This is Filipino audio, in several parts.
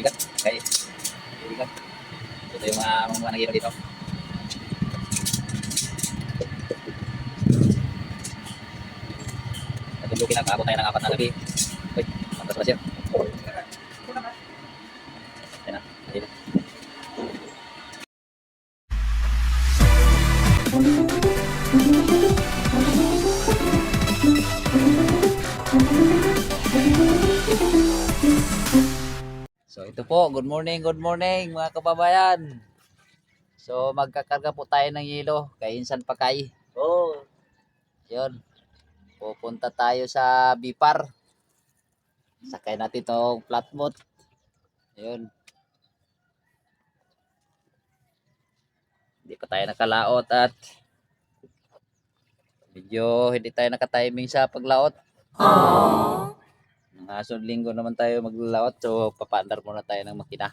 Bigat. Kaya, bigat. Ito yung mga mga nangyayari dito. Natulukin na, kaabot tayo ng apat na gabi. Good morning, good morning mga kababayan. So magkakarga po tayo ng yelo kay Insan Pakay. Oo. Yun. Pupunta tayo sa Bipar. Sakay natin itong flatboat. Yun. Hindi pa tayo nakalaot at medyo hindi tayo nakatiming sa paglaot. Mga sunod linggo naman tayo maglalaot so papaandar muna tayo ng makina.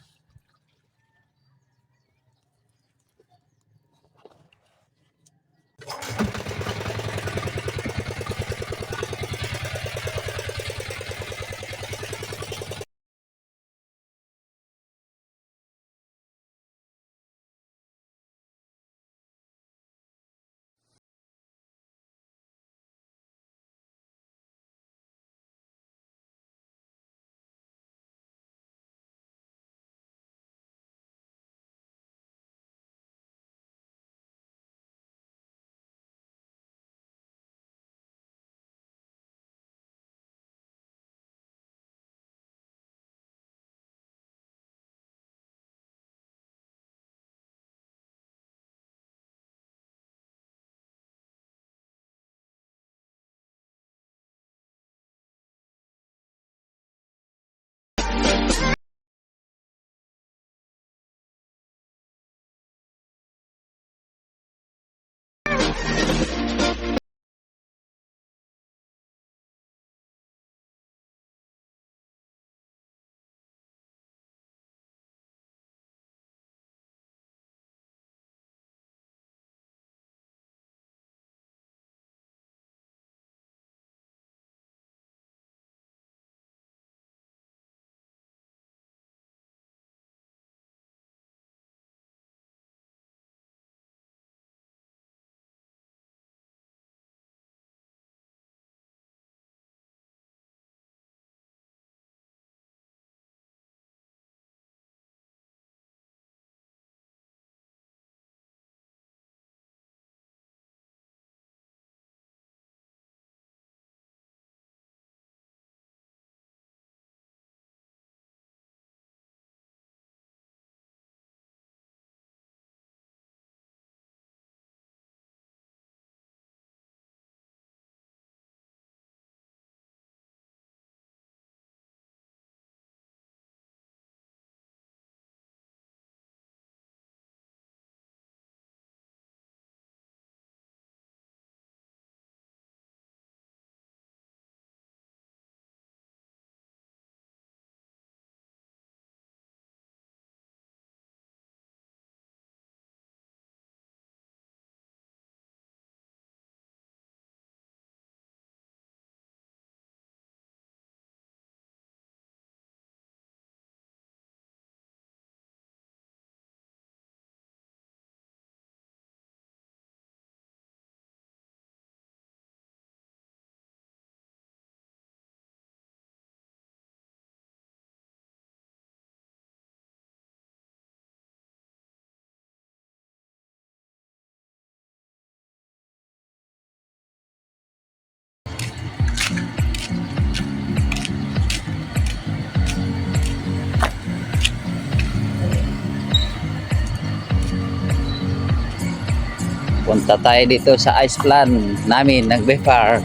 Punta tayo dito sa ice plan namin ng Befar.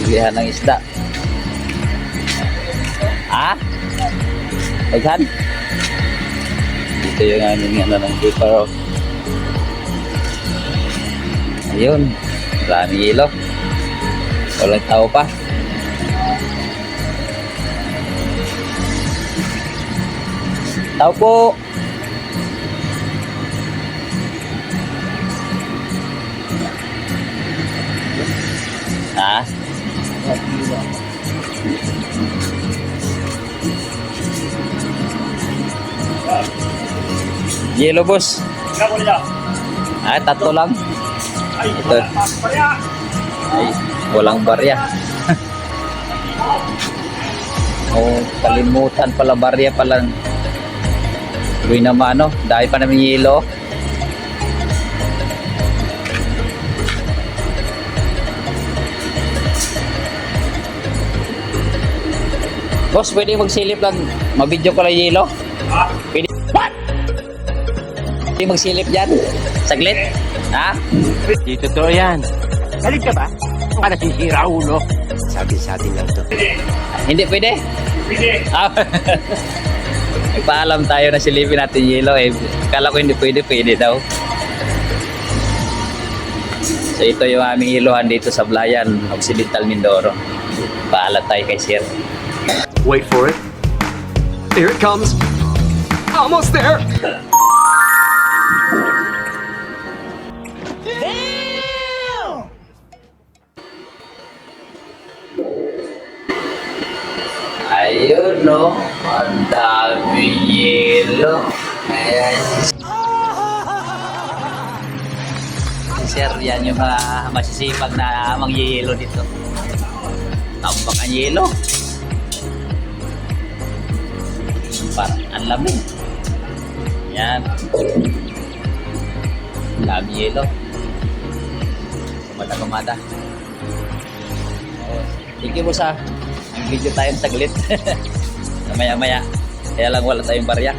Bilihan ng isda. Ha? Paghan? Dito yung aming ano ng Befar. oh. Ayun. Maraming ilo. Walang tao pa. Tao po. Yellow boss. Ah, tatlo lang. Ito. Ay, walang barya. oh, kalimutan pala barya pala. Uy naman ano, dahil pa namin yelo. Boss, pwede magsilip lang. Mabidyo ko lang yelo. Pwede magsilip dyan. Saglit. Ha? Di totoo yan. Galit ka ba? Ang ka nasisira ulo. Sabi sa atin lang to. Hindi pwede? Pwede. Ah. Nagpaalam tayo na silipin natin yelo eh. Kala ko hindi pwede, pwede daw. So ito yung aming iluhan dito sa Blayan, Occidental Mindoro. Paalam tayo kay Sir. Wait for it. Here it comes. Almost there. No, ang dami yelo. Ayan. Sir, yan yung mga masisipag na mangyayelo dito. Tambak ang yelo. Parang ang lamig. Yan. Dami yelo. Kumada-kumada. Oh, Sige mo sa ang video tayong saglit. Maya-maya. Kaya lang wala tayong barya.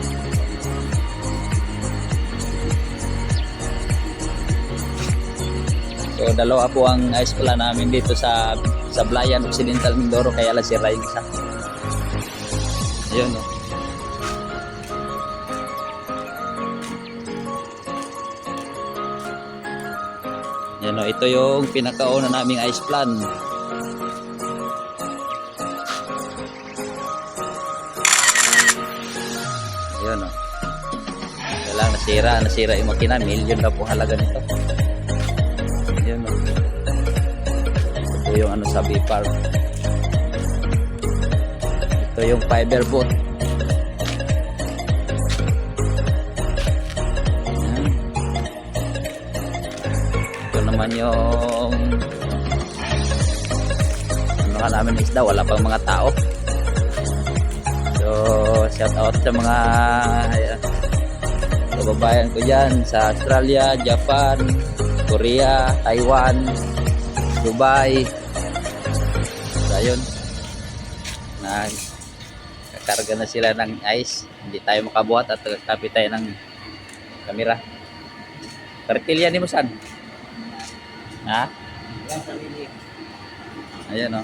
So dalawa po ang ice pala namin dito sa sa Blayan Occidental Mindoro kaya lang sira yung isa. Ayun oh. Yan oh, ito yung pinakauna naming ice plan. Nasira, nasira yung makina. Million na po halaga nito. Yun o. Ito yung ano sa B-Park. Ito yung fiber boat. Yan. Ito naman yung ano ka namin isda. Wala pang mga tao. So, shout out sa mga ayan, kababayan ko dyan sa Australia, Japan, Korea, Taiwan, Dubai. So, ayun. Na, kakarga na sila ng ice. Hindi tayo makabuhat at kapit tayo ng kamera. Kartilya ni Musan. Ha? Ayan o.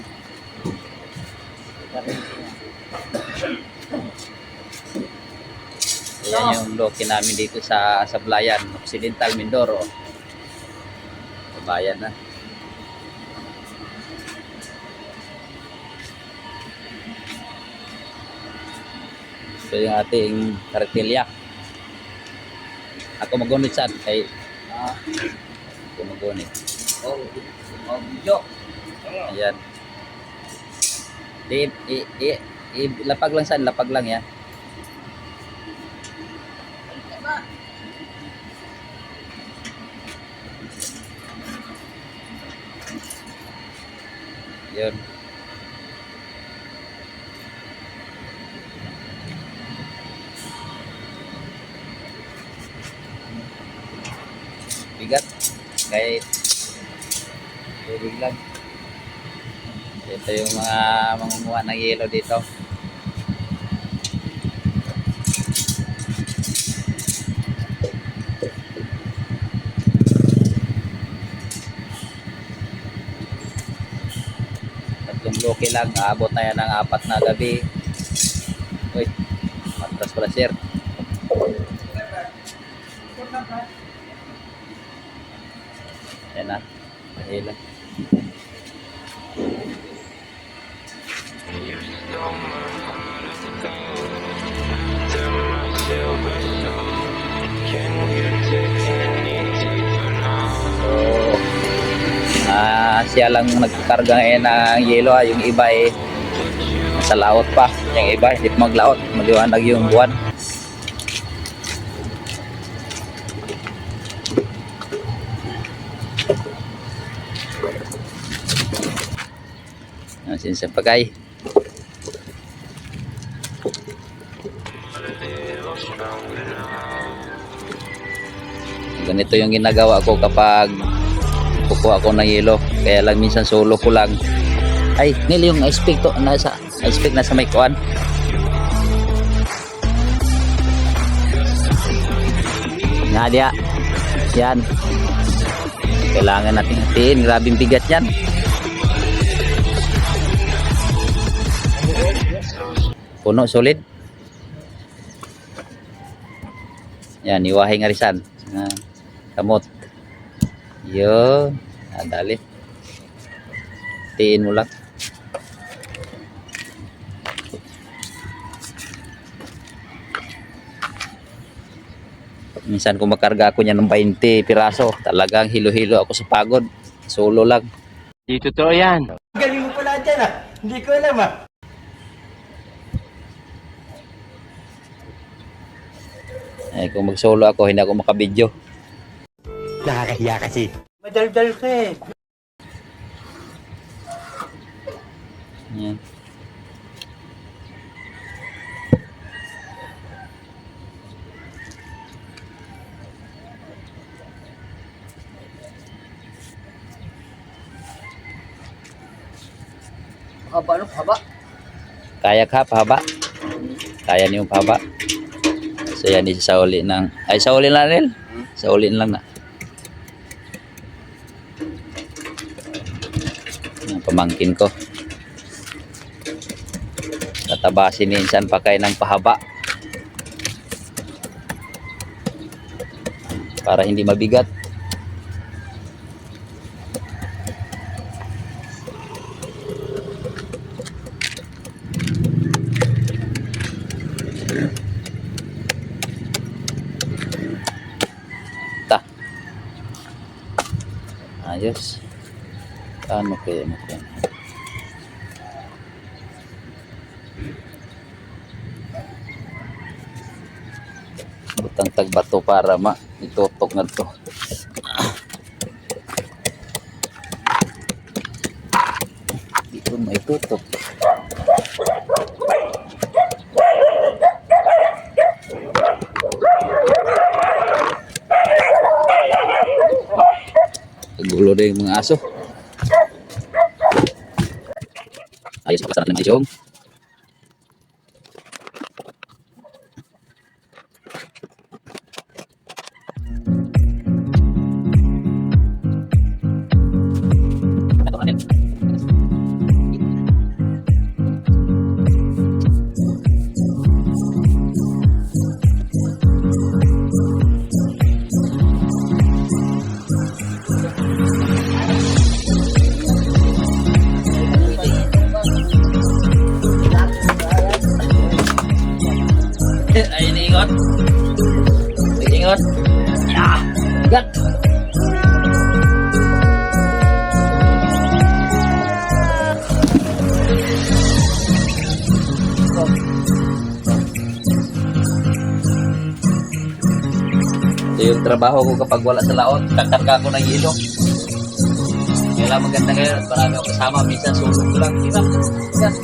Ayan yung loki namin dito sa Sablayan, Occidental Mindoro. Kabayan na. Ito yung ating kartilya. Ako magunit saan? Kay ah, ako magunit. Oh, oh, video. Ayan. Di, i, i, i, lapag lang saan? Lapag lang ya. Yun. Bigat. Kahit tubig lang. Ito yung mga mangunguha ng yelo dito. Bloke lang. Aabot tayo ng apat na gabi. Uy, matras pala sir. Yan na. Mahila. So, siya lang nagkakarga ngayon ng yelo ha. Yung iba eh sa laot pa. Yung iba hindi pa maglaot. Maliwanag yung buwan. Asin sa pagay. Ganito yung ginagawa ko kapag kukuha ko ng yelo. Kaya lang minsan solo ko lang. Ay, nil yung ice pick to. Nasa, ice pick nasa may kuan. Nadia. Yan. Kailangan natin hatiin. Grabing bigat yan. Puno, solid. Yan, iwahe nga risan. Ah, kamot. Yun. Ah, dali. Tiin mo lang. Minsan kung makarga ako niya ng 20 piraso, talagang hilo-hilo ako sa pagod. Solo lang. Di totoo yan. Galing mo pala dyan ah. Hindi ko alam ah. Eh, kung mag-solo ako, hindi ako makabidyo. Nakakahiya kasi. Madaldal ka eh. Yan. Haba no? Haba? Kaya ka, pahaba. Kaya niyo pahaba. So yan, isa sa uli ng... Ay, sa uli lang rin. Sa uli lang na. Yan, pamangkin ko. Tatabasin ni insan pa kayo ng pahaba. Para hindi mabigat. Ta. Ayos. Ano kaya mo kaya? Butang tagbato para ma itutok na to. Dito may tutok. Kagulo na yung mga aso. Ayos, pakasaran ng isyong. Ito yung trabaho ko kapag wala sa laot. Kakarga ko ng hilo. Kailangan maganda ngayon at marami ako kasama. Minsan sulong ko lang. Hirap. Yan.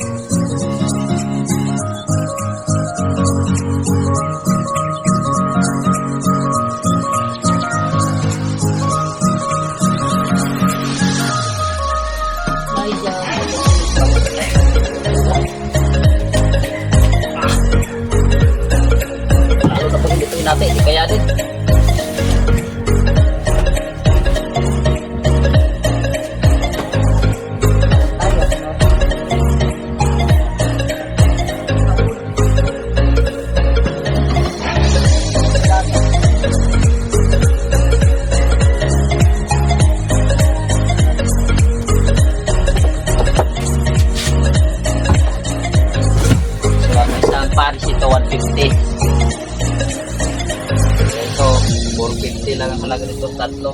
tatlo.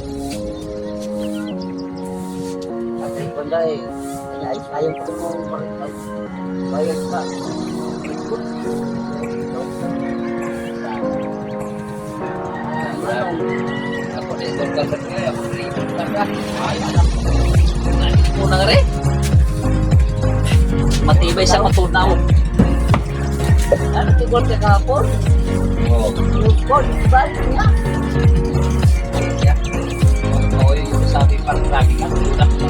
At yung panda eh, inaayos ayaw ko kung bakit bayad pa. Ako rin, kung gagawin ko eh, ako rin, kung gagawin ko, ay alam ko, kung nang rin. Matibay siyang matunaw. Ano, tigol ka kahapon? Oo. Tigol, balik nga. Parang lagi ka tulak.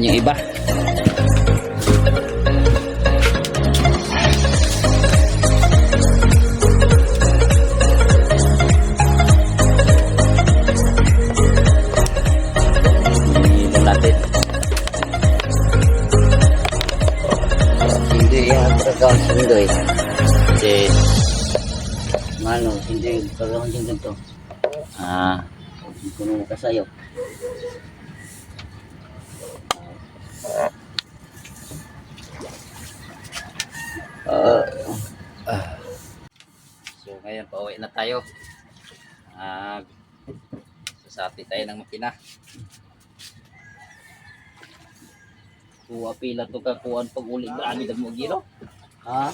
Nagagalaotan yung iba. Sundo eh. Kasi, Mano, hindi, talagang din ganito. ah, Hindi ko nung kasayo. Ah, so ngayon pauwi na tayo. Ah, sasapi tayo ng makina. Kuha pila to ka kuhan pag uli ba ani mo giro? ha?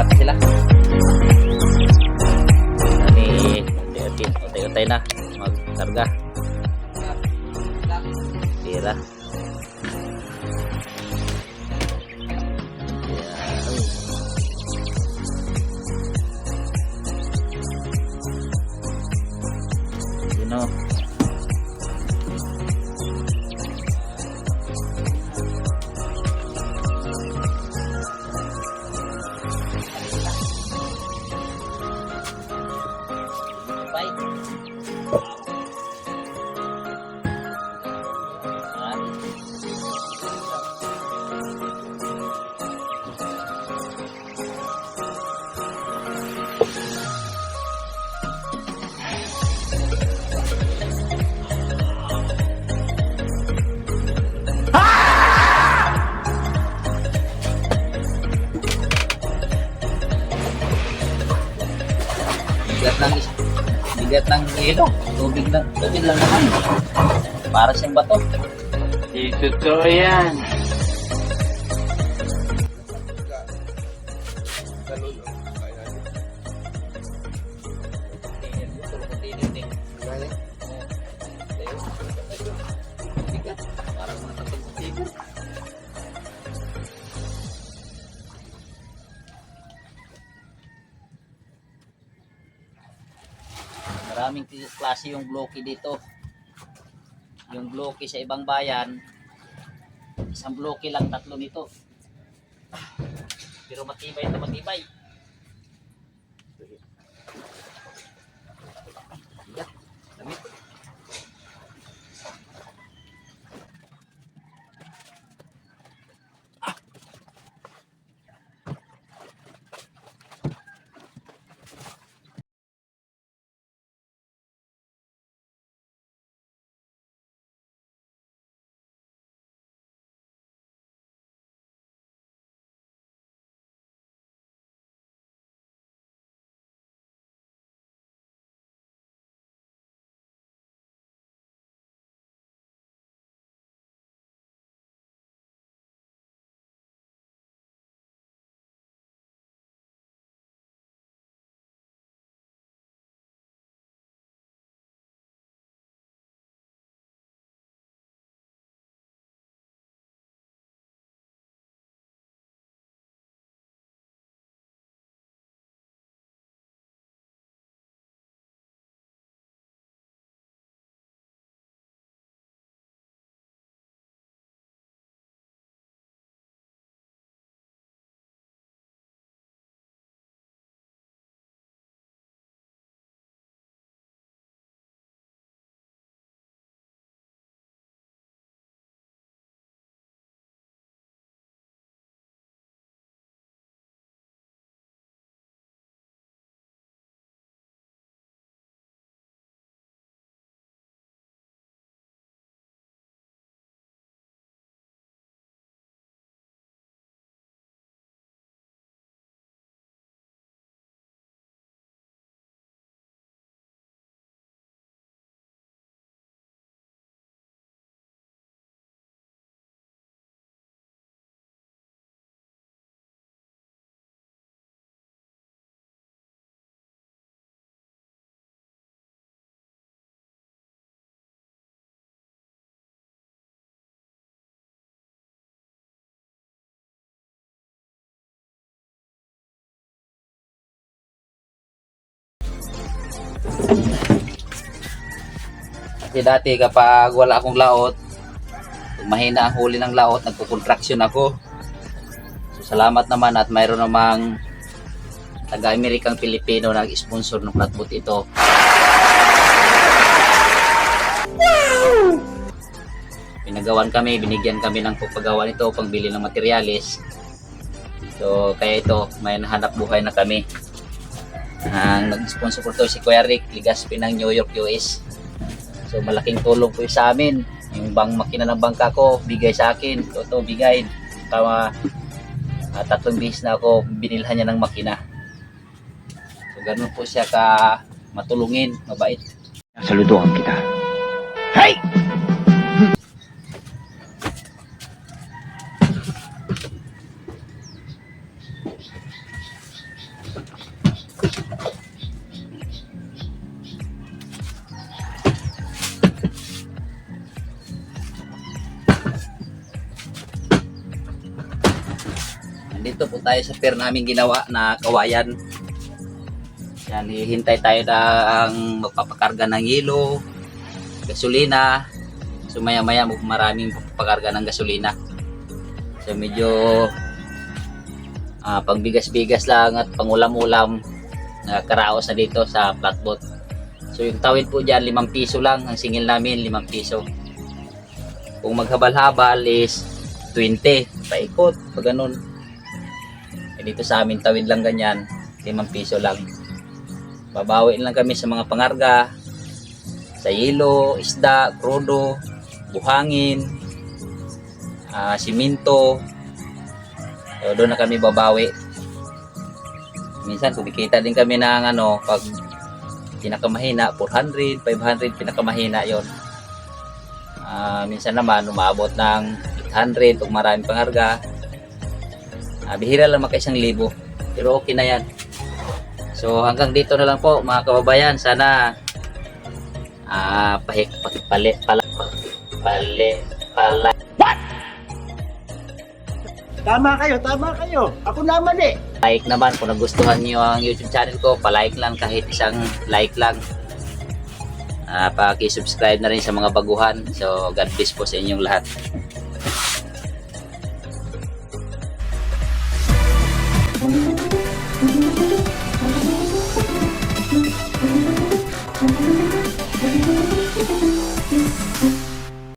Meron sila. Ilog. Tubig lang, tubig lang naman. Para siyang bato. Totoo yan. Bloke dito. Yung bloke sa ibang bayan, isang bloke lang, tatlo nito. Pero matibay na matibay. Kasi dati kapag wala akong laot, mahina ang huli ng laot, nagko-contraction ako. So, salamat naman at mayroon namang taga-Amerikang Pilipino na sponsor ng flatboat ito. Pinagawan kami, binigyan kami ng pagpagawa nito, pangbili ng materialis. So, kaya ito, may nahanap buhay na kami. Ang nag-sponsor ko to si Kuya Rick Ligaspi ng New York, US. So malaking tulong po yun sa amin. Yung bang makina ng bangka ko, bigay sa akin. Ito, bigay. Tama, uh, tatlong bihis na ako, binilhan niya ng makina. So ganun po siya ka matulungin, mabait. Saludohan kita. Hey! Nandito po tayo sa pier namin ginawa na kawayan. Yan, hihintay tayo ang magpapakarga ng hilo, gasolina. So maya maya maraming papakarga ng gasolina. So medyo ah, pangbigas-bigas lang at pangulam-ulam na karaos na dito sa flatboat. So yung tawid po dyan, 5 piso lang. Ang singil namin, 5 piso. Kung maghabal-habal is 20. Paikot, pag ganun. Eh, dito sa amin, tawid lang ganyan, 5 piso lang. Babawi lang kami sa mga pangarga, sa yelo, isda, krudo, buhangin, ah, siminto. So, doon na kami babawi. Minsan kumikita din kami ng ano, pag pinakamahina 400, 500 pinakamahina yon. Ah, minsan naman umabot ng 800 kung marami pang Ah, bihira lang maka isang libo. Pero okay na yan. So hanggang dito na lang po mga kababayan. Sana ah pahik pakipali pala pali pala Tama kayo, tama kayo. Ako naman eh. like naman kung nagustuhan niyo ang YouTube channel ko, pa-like lang kahit isang like lang. Ah, paki-subscribe na rin sa mga baguhan. So God bless po sa inyong lahat.